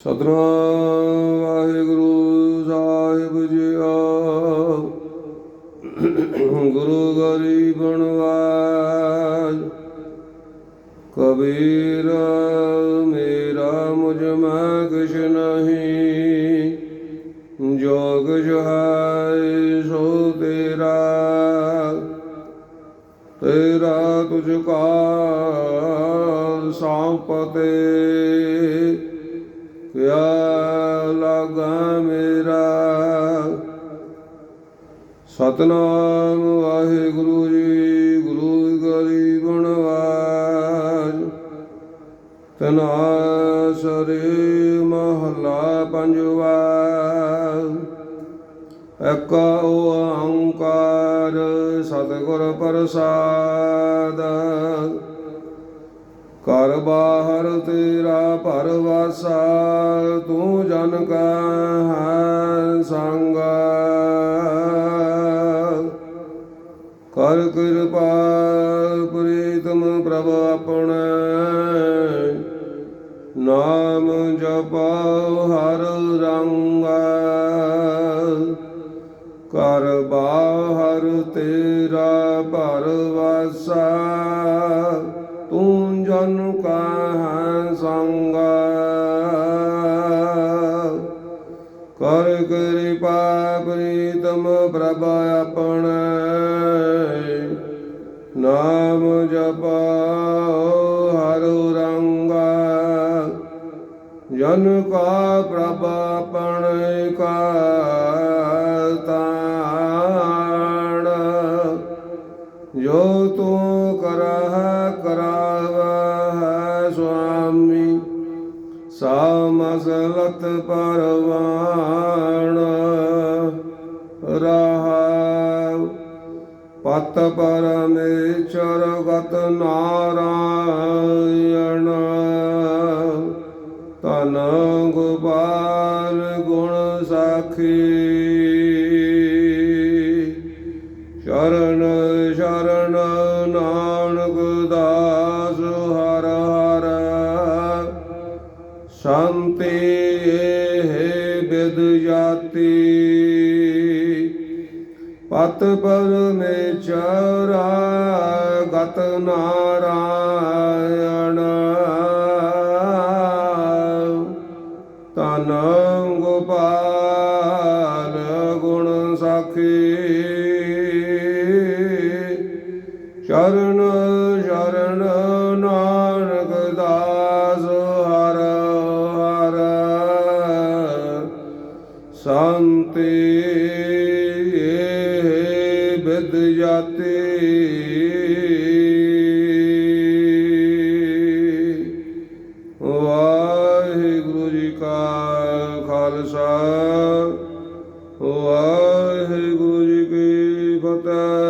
ਸਤਨਾਮ ਵਾਹਿਗੁਰੂ ਸਾਹਿਬ ਜੀਓ ਗੁਰੂ ਗਰੀਬਨ ਵਾਜ ਕਬੀਰ, ਮੇਰਾ ਮੁਝ ਮੈਂ ਕਿਛ ਨਹੀਂ। ਜੋ ਕੁਛ ਹੈ ਸੋ ਤੇਰਾ। ਤੇਰਾ ਤੁਝ ਕਾ ਸੰਪਤੇ ਲਾਗਾ ਮੇਰਾ। ਸਤਨਾਮ ਵਾਹਿਗੁਰੂ ਜੀ, ਗੁਰੂ ਗਰੀਬ ਨਵਾਜ ਤਨਾਸਰੇ ਮਹਲਾ ਪੰਜਵਾ ਇਕ ਓੰਕਾਰ ਸਤਿਗੁਰ ਪ੍ਰਸਾਦ। ਕਰ ਬਾਹਰ ਤੇਰਾ ਪਰਵਾਸਾ ਤੂੰ ਜਨ ਕਾ ਹੈ ਸੰਗ। ਕਰ ਕਿਰਪਾ ਪ੍ਰੀਤਮ ਪ੍ਰਭ ਆਪਣੇ, ਨਾਮ ਜਪੋ ਹਰ ਰੰਗ। ਕਰ ਬਾਹਰ ਤੇਰਾ ਪਰਵਾਸਾ ਕਰ ਕਿਰਪਾ ਪ੍ਰੀਤਮ ਪ੍ਰਭ ਆਪਣ। ਨਾਮ ਜਪੋ ਹਰ ਰੰਗ। ਜਨ ਕਾ ਪ੍ਰਭ ਆਪਣੇ ਕਾ ਤਾਣ ਸਾਮਸਲਤ ਪਰਵਾਣ ਰਹਾਉ, ਪਤ ਪਰਮੇਸ਼ਰ ਗਤ ਨਾਰਾਇਣ। ਤਨ ਗੋਪਾਲ ਗੁਣ ਸਾਖੀ, ਸ਼ਰਨ ਸ਼ਰਨ ਨਾਨਕ ਦਾਸ ਸ਼ਾਂਤੀ ਬਿਦ ਜਾਤੀ ਪਤ ਪਰਮੇਸ਼ਰ ਗਤ ਨਾਰਾਇਣ। ਤਨ ਗੋਪਾਲ ਗੁਣ ਸਾਖੀ। ਸ਼ਰਨ ਸ਼ਰਨ ਸੰਤੇ ਬਿਦ ਜਾਤੇ। ਜੀ ਕਾ ਖਾਲਸਾ। ਵਾਹਿਗੁਰੂ ਜੀ ਕੀ ਫਤਿਹ।